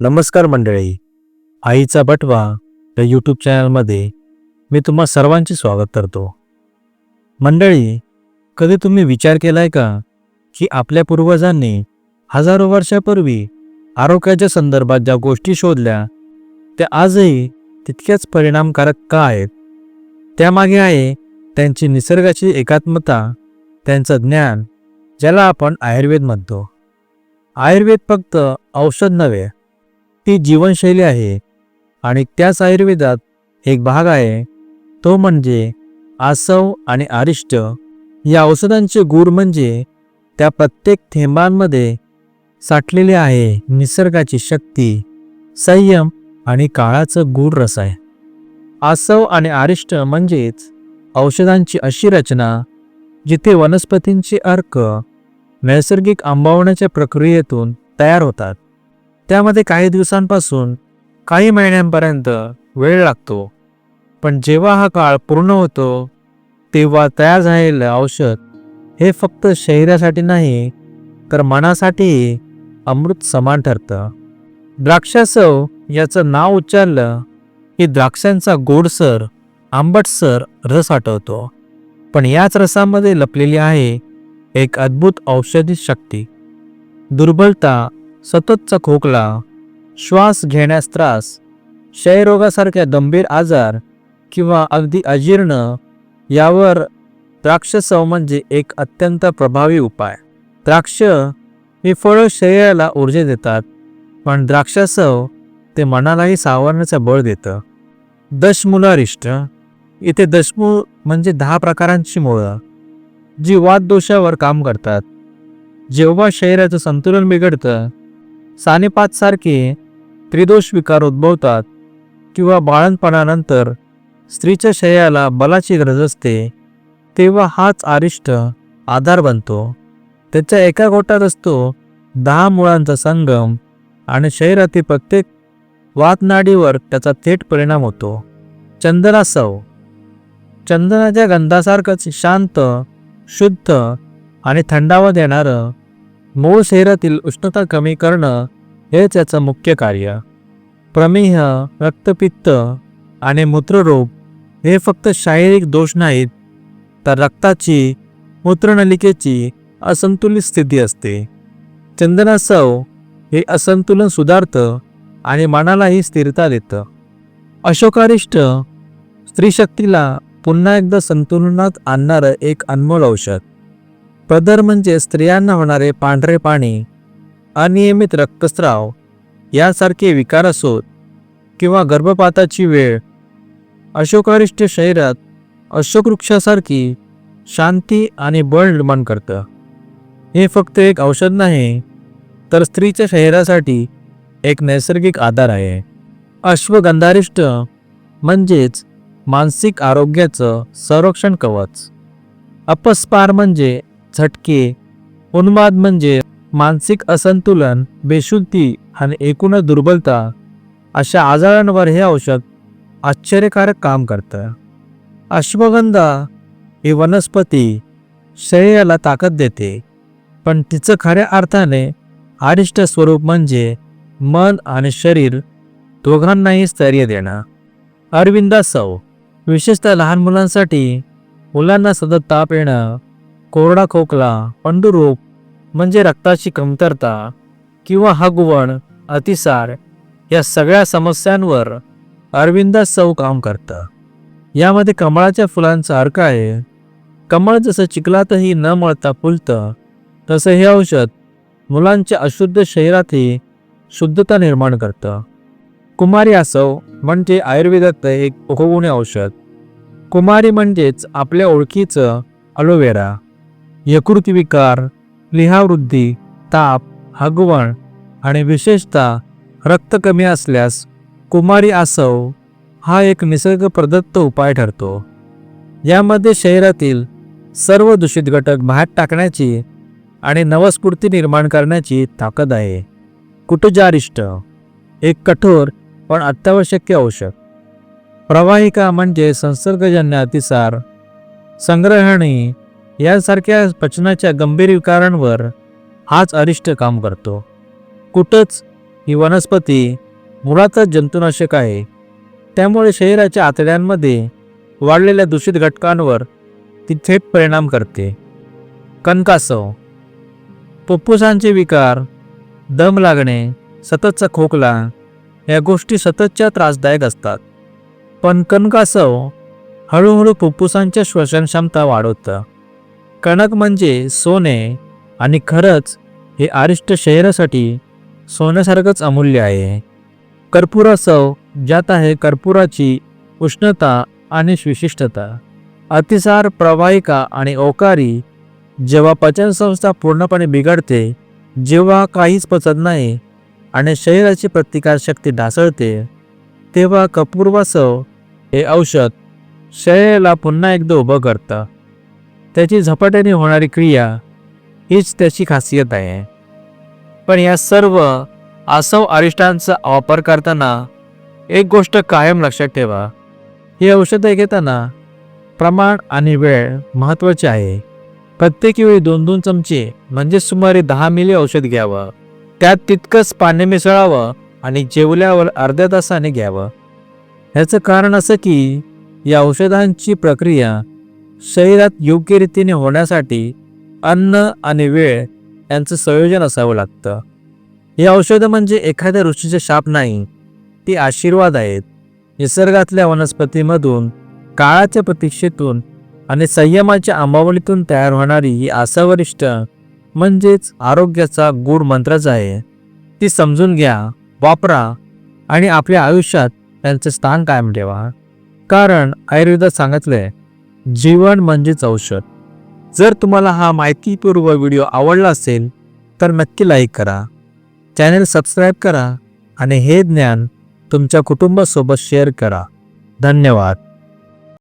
नमस्कार मंडळी. आईचा बटवा या यूट्यूब चॅनलमध्ये मी तुम्हा सर्वांचे स्वागत करतो. मंडळी कधी तुम्ही विचार केलाय का की आपल्या पूर्वजांनी हजारो वर्षापूर्वी आरोग्याच्या संदर्भात ज्या गोष्टी शोधल्या त्या आजही तितक्याच परिणामकारक का आहेत? त्यामागे आहे त्यांची निसर्गाची एकात्मता त्यांचं ज्ञान ज्याला आपण आयुर्वेद म्हणतो. आयुर्वेद फक्त औषध नव्हे ती जीवनशैली आहे आणि त्याच आयुर्वेदात एक भाग आहे. तो म्हणजे आसव आणि आरिष्ट. या औषधांचे गूढ म्हणजे त्या प्रत्येक थेंबांमध्ये साठलेले आहे निसर्गाची शक्ती संयम आणि काळाचं गूढ रस आहे. आसव आणि आरिष्ट म्हणजेच औषधांची अशी रचना जिथे वनस्पतींचे अर्क नैसर्गिक आंबवण्याच्या प्रक्रियेतून तयार होतात. त्यामध्ये काही दिवसांपासून काही महिन्यांपर्यंत वेळ लागतो. पण जेव्हा हा काळ पूर्ण होतो तेव्हा तयार झालेलं औषध हे फक्त शरीरासाठी नाही तर मनासाठीही अमृत समान ठरतं. द्राक्षासव याचं नाव उच्चारलं की द्राक्षांचा गोडसर आंबटसर रस आठवतो पण याच रसामध्ये लपलेली आहे एक अद्भुत औषधी शक्ती. दुर्बलता सततचा खोकला श्वास घेण्यास त्रास क्षयरोगासारख्या गंभीर आजार किंवा अगदी अजीर्ण यावर द्राक्षसव म्हणजे एक अत्यंत प्रभावी उपाय. द्राक्ष ही फळं शरीराला ऊर्जा देतात पण द्राक्षसव ते मनालाही सावरण्याचं बळ देतं. दशमुलारिष्ट इथे दशमूळ म्हणजे दहा प्रकारांची मुळं जी वाददोषावर काम करतात. जेव्हा शरीराचं संतुलन बिघडतं सानेपातसारखे त्रिदोष विकार उद्भवतात किंवा बाळणपणानंतर स्त्रीच्या शरीराला बलाची गरज असते तेव्हा हाच आरिष्ट आधार बनतो. त्याच्या एका गोटात असतो दहा मुळांचा संगम आणि शरीरातील प्रत्येक वातनाडीवर त्याचा थेट परिणाम होतो. चंदनासव. चंदनाच्या गंधासारखंच शांत शुद्ध आणि थंडावा देणारं मूळ शरीरातील उष्णता कमी करणं हेच याचं मुख्य कार्य. प्रमेह रक्तपित्त आणि मूत्ररोग हे फक्त शारीरिक दोष नाहीत तर रक्ताची मूत्रनलिकेची असंतुलित स्थिती असते. चंदनासव हे असंतुलन सुधारतं आणि मनालाही स्थिरता देतं. अशोकारिष्ट स्त्रीशक्तीला पुन्हा एकदा संतुलनात आणणारं एक अनमोल औषध. पदर म्हणजे स्त्रियांना होणारे पांढरे पाणी अनियमित रक्तस्राव यासारखे विकार असोत किंवा गर्भपाताची वेळ अशोकारिष्ट शरीरात अशोक वृक्षासारखी शांती आणि बळ निर्माण करतं. हे फक्त एक औषध नाही तर स्त्रीच्या शरीरासाठी एक नैसर्गिक आधार आहे. अश्वगंधारिष्ट म्हणजेच मानसिक आरोग्याचं संरक्षण कवच. अपस्पार म्हणजे झटके. उन्माद म्हणजे मानसिक असंतुलन बेशुद्धी आणि एकूणच दुर्बलता. अशा आजारांवर हे औषध आश्चर्यकारक काम करतं. अश्वगंधा ही वनस्पती शरीराला ताकद देते पण तिचं खऱ्या अर्थाने आरिष्ट स्वरूप म्हणजे मन आणि शरीर दोघांनाही स्थैर्य देणं. अरविंदासव विशेषतः लहान मुलांसाठी मुलांना सतत ताप येणं कोरडा खोकला पंडुरोग म्हणजे रक्ताची कमतरता किंवा हगवण अतिसार या सगळ्या समस्यांवर अरविंदा सौ काम करतं. यामध्ये कमळाच्या फुलांचा अर्क आहे. कमळ जसं चिखलातही न मळता फुलतं तसं हे औषध मुलांच्या अशुद्ध शरीरातही शुद्धता निर्माण करतं. कुमारी असव म्हणजे आयुर्वेदात एक उपगुणी औषध. कुमारी म्हणजेच आपल्या ओळखीचं अलोवेरा. यकृती विकार लिहावृद्धी ताप हगवण आणि विशेषतः रक्त कमी असल्यास कुमारी आसव हा एक निसर्ग प्रदत्त उपाय ठरतो. यामध्ये शरीरातील सर्व दूषित घटक बाहेर टाकण्याची आणि नवस्फूर्ती निर्माण करण्याची ताकद आहे. कुटुजारिष्ट एक कठोर पण अत्यावश्यक औषध. प्रवाहिका म्हणजे संसर्गजन्य अतिसार संग्रहणी यासारख्या पचनाच्या गंभीर विकारांवर हाच अरिष्ट काम करतो. कुठंच ही वनस्पती मुळातच जंतुनाशक आहे. त्यामुळे शरीराच्या आतड्यांमध्ये वाढलेल्या दूषित घटकांवर ती थेट परिणाम करते. कणकासव. फुफ्फुसांचे विकार दम लागणे सततचा खोकला या गोष्टी सततच्या त्रासदायक असतात. पण कणकासव हळूहळू फुफ्फुसांच्या श्वसन क्षमता वाढवतं. कणक म्हणजे सोने आणि खरंच हे आरिष्ट शरीरासाठी सोन्यासारखंच अमूल्य आहे. कर्पुरासव ज्यात आहे कर्पुराची उष्णता आणि विशिष्टता अतिसार प्रवाहिका आणि ओकारी जेव्हा पचनसंस्था पूर्णपणे बिघडते जेव्हा काहीच पचत नाही आणि शरीराची प्रतिकारशक्ती ढासळते तेव्हा कपूरवासव हे औषध शरीराला पुन्हा एकदा उभं करतं. त्याची झपाट्याने होणारी क्रिया हीच त्याची खासियत आहे. पण या सर्व आसव अरिष्टांचा वापर करताना एक गोष्ट कायम लक्षात ठेवा. ही औषधं घेताना प्रमाण आणि वेळ महत्त्वाचे आहे. प्रत्येक वेळी दोन दोन चमचे म्हणजे सुमारे दहा मिली औषध घ्यावं. त्यात तितकंच पाणी मिसळावं आणि जेवल्यावर अर्ध्या तासाने घ्यावं. ह्याचं कारण असं की या औषधांची प्रक्रिया शरीरात योग्य रीतीने होण्यासाठी अन्न आणि वेळ यांचं संयोजन असावं लागतं. हे औषधं म्हणजे एखाद्या ऋषीचे शाप नाही ती आशीर्वाद आहेत. निसर्गातल्या वनस्पतीमधून काळाच्या प्रतीक्षेतून आणि संयमाच्या अंबावलीतून तयार होणारी ही आसावरिष्ठ म्हणजेच आरोग्याचा गूढ मंत्रच आहे. ती समजून घ्या वापरा आणि आपल्या आयुष्यात त्यांचे स्थान कायम ठेवा. कारण आयुर्वेदात सांगितलंय जीवन म्हणजेच औषध. जर तुम्हाला हा माहितीपूर्व व्हिडिओ आवडला असेल तर नक्की लाईक करा. चॅनल सबस्क्राईब करा आणि हे ज्ञान तुमच्या कुटुंबासोबत शेअर करा. धन्यवाद.